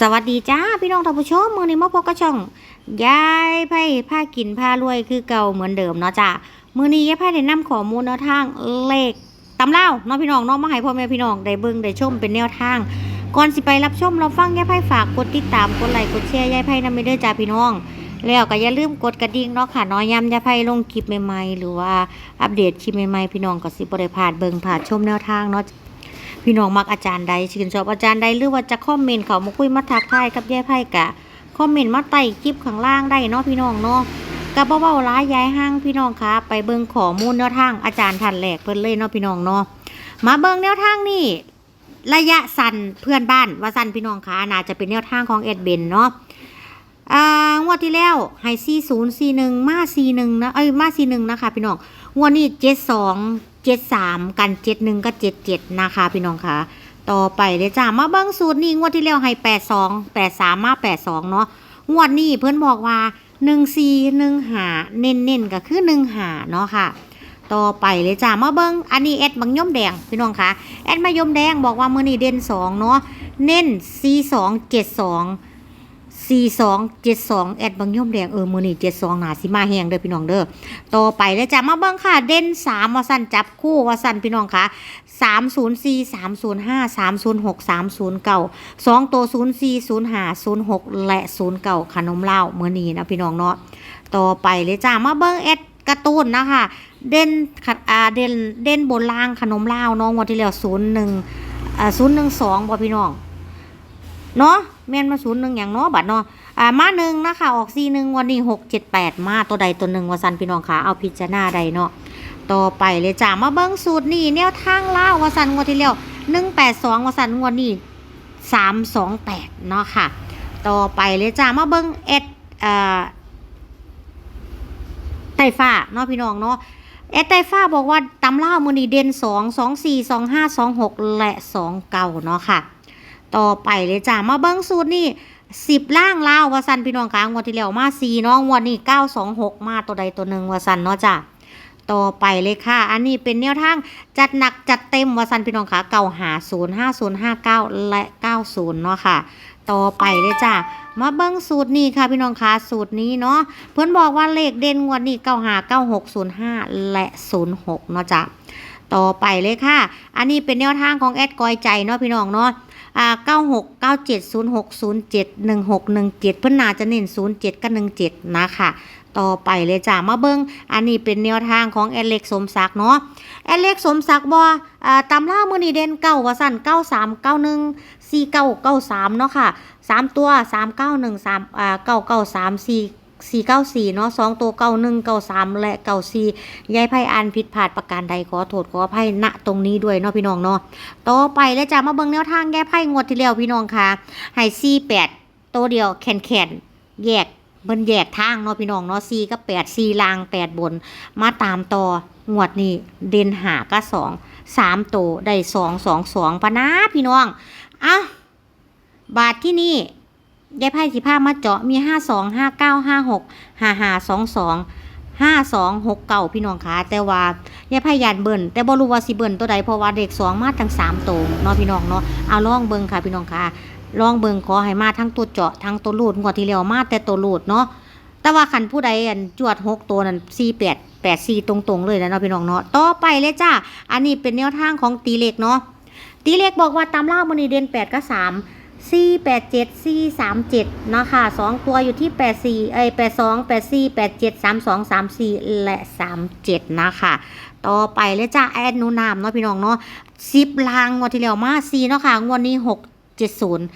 สวัสดีจ้าพี่น้องท่านผู้ชมมือนี้มาพบกับช่องยายไพ่ผ้ากินผ้ารวยคือเก่าเหมือนเดิมเนาะจ้ามือนี้ยายไพ่ได้นำข้อมูลแนวทางเลขตำเล่าเนาะพี่น้องเนาะมาให้พ่อแม่พี่น้องได้เบิ่งได้ชมเป็นแนวทาง ก่อนสิไปรับชมเราฟังยายไพ่ฝากกดติดตามกดไลค์กดแชร์ยายไพ่นำไปด้วยจ้าพี่น้อง แล้วก็อย่าลืมกดกระดิ่งเนาะค่ะน้อยย้ำยายไพ่ลงคลิปใหม่ๆหรือว่าอัปเดตคลิปใหม่ๆพี่น้องก็สิบ่ได้พลาดเบิ่งพลาดชมแนวทางเนาะ พี่น้องมักอาจารย์ใดชื่นชอบอาจารย์ใดหรือว่าจะคอมเมนต์เขามาคุยมาทักทายกับยายไพ่กะคอมเมนต์มาใต้คลิปข้างล่างได้เนาะพี่น้องเนาะกับเบาๆร้ายย้ายห้างพี่น้องคะไปเบิ่งข้อมูลแนวทางอาจารย์ทันแหลกเพิ่นเลยเนาะพี่น้องเนาะมาเบิ่งแนวทางนี่ระยะสั้นเพื่อนบ้านว่าสั้นพี่น้องคะน่าจะเป็นแนวทางของเอ็ดเบนเนาะอ่างวดที่แล้วให้40 41มา41นะเอ้ยมา41นะคะพี่น้องงวดนี้เจ็ดสอง 72 73กัน71กับ77นะคะพี่น้องคะต่อไปเลยจ้ามาเบิ้งสูตรนี้งวดที่แล้วให้82 83มมา82เนาะงวดนี้เพื่อนบอกว่า14 1หนึ่งหาเน้นๆก็คือ1หาเนาะค่ะ ต่อไปเลยจ้ามาเบิ้งอันนี้แอดบังย่อมแดงพี่น้องคะแอดมายมแดงบอกว่ามือนี้เด่น2เนาะเน้น42 72 42 4272แอดบังย่อมแดงเออมือนี้72หนาสิมาแหงเด้อพี่น้องเด้อต่อไปเลยจ้ะมาเบิ่งค่ะเด่น3ว่าสั้นจับคู่ว่าสั้นพี่น้องค่ะ304 305 306 309 2ตัว04 05 06 และ 09ขนมเหล้ามือนี้นะพี่น้องเนาะต่อไปเลยจ้ะมาเบิ่งแอดการ์ตูนนะคะเด่นขัดอ่าเด่นเด่นบนล่างขนมเหล้านาะงวันที่แล้ว01อ่า012บ่พี่น้องเนาะ แม่นมาศูนย์หนึ่งอย่างเนาะบัดเนาะอ่ามาหนึ่งนะคะออกซีหนึ่งวันนี้หกเจ็ดแปดมาตัวใดตัวหนึ่งวาสันพี่น้องค่ะเอาพิจารณาใดเนาะต่อไปเลยจ้ามาเบิ้งสูตรนี่แนวทางล่าวาสันงวดที่แล้วหนึ่งแปดสองวาสันงวดนี้สามสองแปดเนาะค่ะ ต่อไปเลยจ้ามาเบิ้งเอ็ดอ่าไต้ฟ้าเนาะพี่น้องเนาะเอ็ดไต้ฟ้าบอกว่าตำล่ามือนีเด่นสองสองสี่สองห้าสองหกและสองเก้าเนาะค่ะ ต่อไปเลยจ้ามาเบิ้งสูตรนี่สิบล่างลาววาสันพี่น้องคะงวดที่แล้วมาสี่น้องงวันนี้เก้าสองหกมาตัวใดตัวหนึ่งวาสันเนาะจ้าต่อไปเลยค่ะ อันนี้เป็นแนวทางจัดหนักจัดเต็มวาสันพี่น้องคะเก่าหาศูนย์ห้าศูนย์ห้าเก้าและเก้าศูนย์เนาะค่ะ ต่อไปเลยจ้ามาเบิ้งสูตรนี้ค่ะพี่น้องคะสูตรนี้เนาะเพื่อนบอกว่าเลขเด่นงวดนี้เก้าหาเก้าหกศูนย์ห้าและศูนย์หกเนาะจ้าต่อไปเลยค่ะ อันนี้เป็นแนวทางของแอดกอยใจเนาะพี่น้องเนาะ อ่าเก้าหกเก้าเจ็ดศูนย์หกศูนย์เจ็ดหนึ่งหกหนึ่งเจ็ดเพื่อนนาจะเน้นศูนย์เจ็ดกับหนึ่งเจ็ดนะคะต่อไปเลยจ้ามาเบิ้งอันนี้เป็นแนวทางของแอเล็กสมศักดิ์เนาะแอเล็กสมศักดิ์บออ่าตำล่ามือนีเด่นเก้าวาสันเก้าสามเก้าหนึ่งสี่เก้าเก้าสามเนาะค่ะสามตัวสามเก้าหนึ่งสามอ่าเก้าเก้าสามสี่ สี่เก้าสี่เนาะสองตัวเก้าหนึ่งเก้าสามและเก้าสี่ยายไพ่อ่านผิดพลาดประการใดขอโทษขออภัยณตรงนี้ด้วยเนาะพี่น้องเนาะต่อไปแล้วจ้ามาเบิ่งแนวทางแก้ไพ่งวดที่แล้วพี่น้องค่ะให้ซีแปดตัวเดียวแขนแขนแยกเบิ่นแยกทางเนาะพี่น้องเนาะซีกับแปดซีลางแปดบน มาตามต่องวดนี้เด่นหาก็สองสามตัวได้สองสองสองปะนะพี่น้องอะบาทที่นี่ ยายไพ่สิผ้ามาเจาะมีห้าสองห้าเก้าห้าหกห้าห้าสองสองห้าสองหกเก้าพี่น้องค่ะแต่ว่ายายพยานเบิ่นแต่บรูว่าสิเบิ่นตัวใดเพราะว่าเด็กสองมาทั้งสามตัวเนาะพี่น้องเนาะเอาลองเบิ่งค่ะพี่น้องค่ะลองเบิ่งขอให้มาทั้งตัวเจาะทั้งตัวรูดงวดที่แล้วมาแต่ตัวรูดเนาะแต่ว่าคันผู้ใดอันจวดหกตัวนั้นสี่แปดแปดสี่ตรงๆเลยนะเนาะพี่น้องเนาะต่อไปเลยจ้าอันนี้เป็นแนวทางของตีเล็กเนาะตีเล็กบอกว่าตามล่ามันนี่เด่นแปดกับสาม สี่แปดเจ็ดซีสามเจ็ดเนาะค่ะสองตัวอยู่ที่แปดสี่เอ้ยแปดสองแปดสี่แปดเจ็ดสามสองสามสี่และสามเจ็ดนะคะ ต่อไปเลยจ้าแอดนูนามเนาะพี่น้องเนาะสิบลางงวดที่แล้วมาสี่เนาะค่ะ งวดนี้หกเจ็ดศูนย์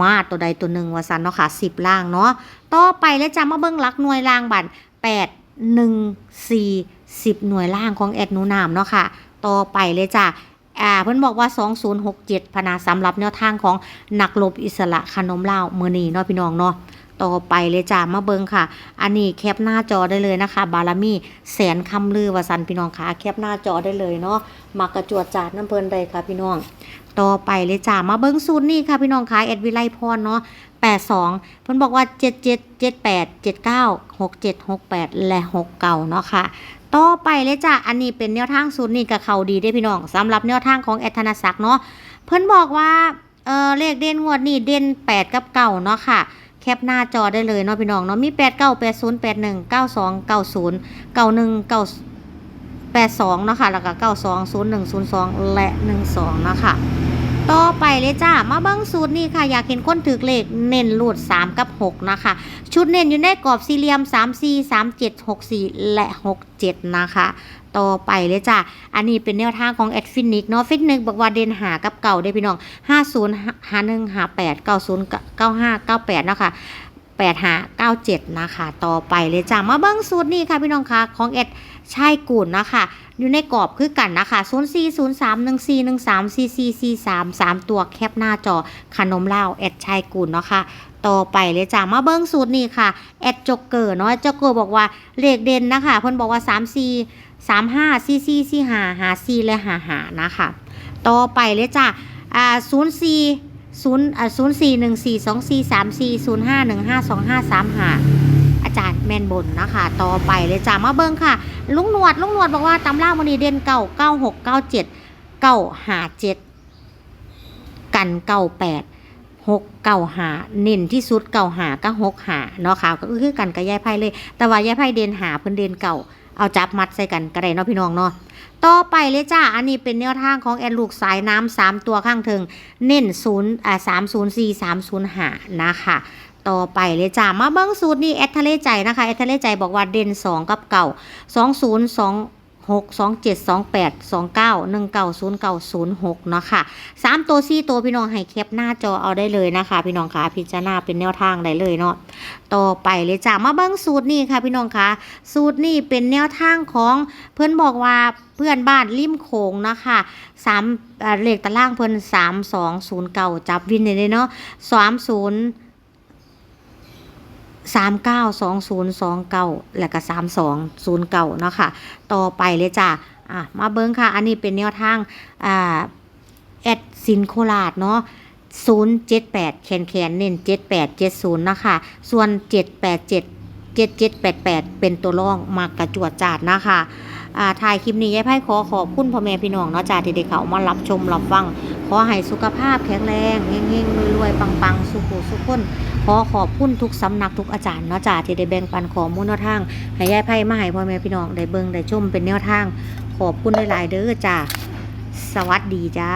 มาตัวใดตัวหนึ่งวาสันเนาะค่ะสิบล่างเนาะ ต่อไปเลยจ้ามาเบิ้งลักหน่วยล่างบัตรแปดหนึ่งสี่สิบหน่วยล่างของแอดนูนามเนาะค่ะ ต่อไปเลยจ้า อ่าเพิ่นบอกว่า 2067พนาสำหรับแนวทางของนักรบอิสระขนมลาวมือนีเนาะพี่น้องเนาะต่อไปเลยจ้ามาเบิงค่ะ อันนี้แคปหน้าจอได้เลยนะคะ บารมีแสนคำลือวาสันพี่น้องค่ะ แคปหน้าจอได้เลยเนาะมักระจวดจาดน้ำเพลินใดค่ะพี่น้อง ต่อไปเลยจ้ามาเบิงสูตรนี่ค่ะพี่น้องค่ะเอ็ดวิไลพรเนาะ82เพิ่นบอกว่า77 78 79 67 68และ69เนาะค่ะ ต่อไปเลยจ้ะอันนี้เป็นแนวทางสูตรนี่กับเขาดีได้พี่น้องสำหรับแนวทางของแอดธนศักดิ์เนาะเพิ่นบอกว่าเออเลขเด่นงวดนี้เด่น 8 กับเก่าเนาะค่ะแคปหน้าจอได้เลยเนาะพี่น้องเนาะมี 8 9 8 0 8 1 9 2 9 0 9 1 9 82เนาะค่ะแล้วก็ 92 01 02 และ 12เนาะค่ะ ต่อไปเลยจ้า มาเบิ้งสูตรนี่ค่ะ อยากเห็นคนถือเลขเน้นรูด 3 กับ 6 นะคะ ชุดเน้นอยู่ในกรอบสี่เหลี่ยม 3 4 3 7 6 4 และ 6 7 นะคะต่อไปเลยจ้าอันนี้เป็นแนวทางของแอดฟินิกเนาะฟินิกบอกว่าเดนหากับเก่าได้พี่น้อง 50 51 58 90 95 98นะคะ 8หา97 นะคะ ต่อไปเลยจ้ามาเบิ้งสูตรนี่ค่ะพี่น้องคะของแอดชายกุลนะคะ อยู่ในกรอบคือกันนะคะ 0 4 0 3 1 4 1 3 4 4 4 3 3 ตัวแคปหน้าจอขนมเหล้าแอดชายกุลเนาะค่ะต่อไปเลยจ้ามาเบิ้งสูตรนี่ค่ะ แอดจ็อกเกอร์เนาะจ็อกเกอร์บอกว่าเลขเด่นนะคะเพิ่นบอกว่า3 4 3 5 4 4 4 5 5 4และ5 5นะคะ ต่อไปเลยจ้าอ่า0 4 0อ่า0 4 1 4 2 4 3 4 0 5 1 5 2 5 3 5อาจารย์แมนบนนะคะ ต่อไปเลยจ้ามาเบิ้งค่ะ ลุงหนวดลุงหนวดบอกว่าตำรามันนีเด่นเก่าเก้าหกเก้าเจ็ดเก้าหาเจ็ดกันเก้าแปดหกเก้าหาเน้นที่สุดเก้าหาก็หกหาเนาะค่ะก็คือกันกับยายไพ่เลย แต่ว่ายายไพ่เด่นหาเพิ่นเด่นเก่าเอาจับมัดใส่กันก็ได้เนาะพี่น้องเนาะ ต่อไปเลยจ้า อันนี้เป็นแนวทางของแอนลูกสายน้ำสามตัวข้างถึง เน้นศูนย์อ่าสามศูนย์สี่สามศูนย์หานะคะต่อไปเลยจ้ามาเบิ้งสูตรนี่แอดทะเลใจนะคะแอดทะเลใจบอกว่าเด่นสองกับเก่าสองศูนย์สอง หกสองเจ็ดสองแปดสองเก้าหนึ่งเก้าศูนย์เก้าศูนย์หกเนาะค่ะสามตัวสี่ตัวพี่น้องให้แคปหน้าจอเอาได้เลยนะคะ พี่น้องคะพิจารณาเป็นแนวทางได้เลยเนาะต่อไปเลยจ้ามาเบิ้งสูตรนี่ค่ะพี่น้องคะสูตรนี่เป็นแนวทางของเพื่อนบอกว่าเพื่อนบ้านริมโขงนะคะสามเลขตารางเพิ่นสามสองศูนย์เก้าจับวินเลยเนาะสามศูนย์ สามเก้าสองศูนย์สองเก้าแล้วก็สามสองศูนย์เก้าเนาะค่ะ ต่อไปเลยจ้ะอะมาเบิ้งค่ะ อันนี้เป็นแนวทางอ่าแอดซินโคราชเนาะศูนย์เจ็ดแปดแขนแขนเน้นเจ็ดแปดเจ็ดศูนย์นะคะ ส่วนเจ็ดแปดเจ็ดเจ็ดเจ็ดแปดแปดเป็นตัวร่องมากกระจวดจาดนะคะอ่าถ่ายคลิปนี้ยายไพ่ขอขอบคุณพ่อแม่พี่น้องเนาะจ้าที่ได้เขามารับชมรับฟัง ขอให้สุขภาพแข็งแรงเฮงๆรวยๆปังๆ สุขุสุขคน ขอขอบคุณทุกสำนักทุกอาจารย์เนาะจ่าที่ได้แบ่งปันข้อมูลแนวทางให้ยายไพ่มาให้พ่อแม่พี่น้องได้เบิ่งได้ชมเป็นแนวทาง ขอบคุณหลายๆเด้อจ้าสวัสดีจ้า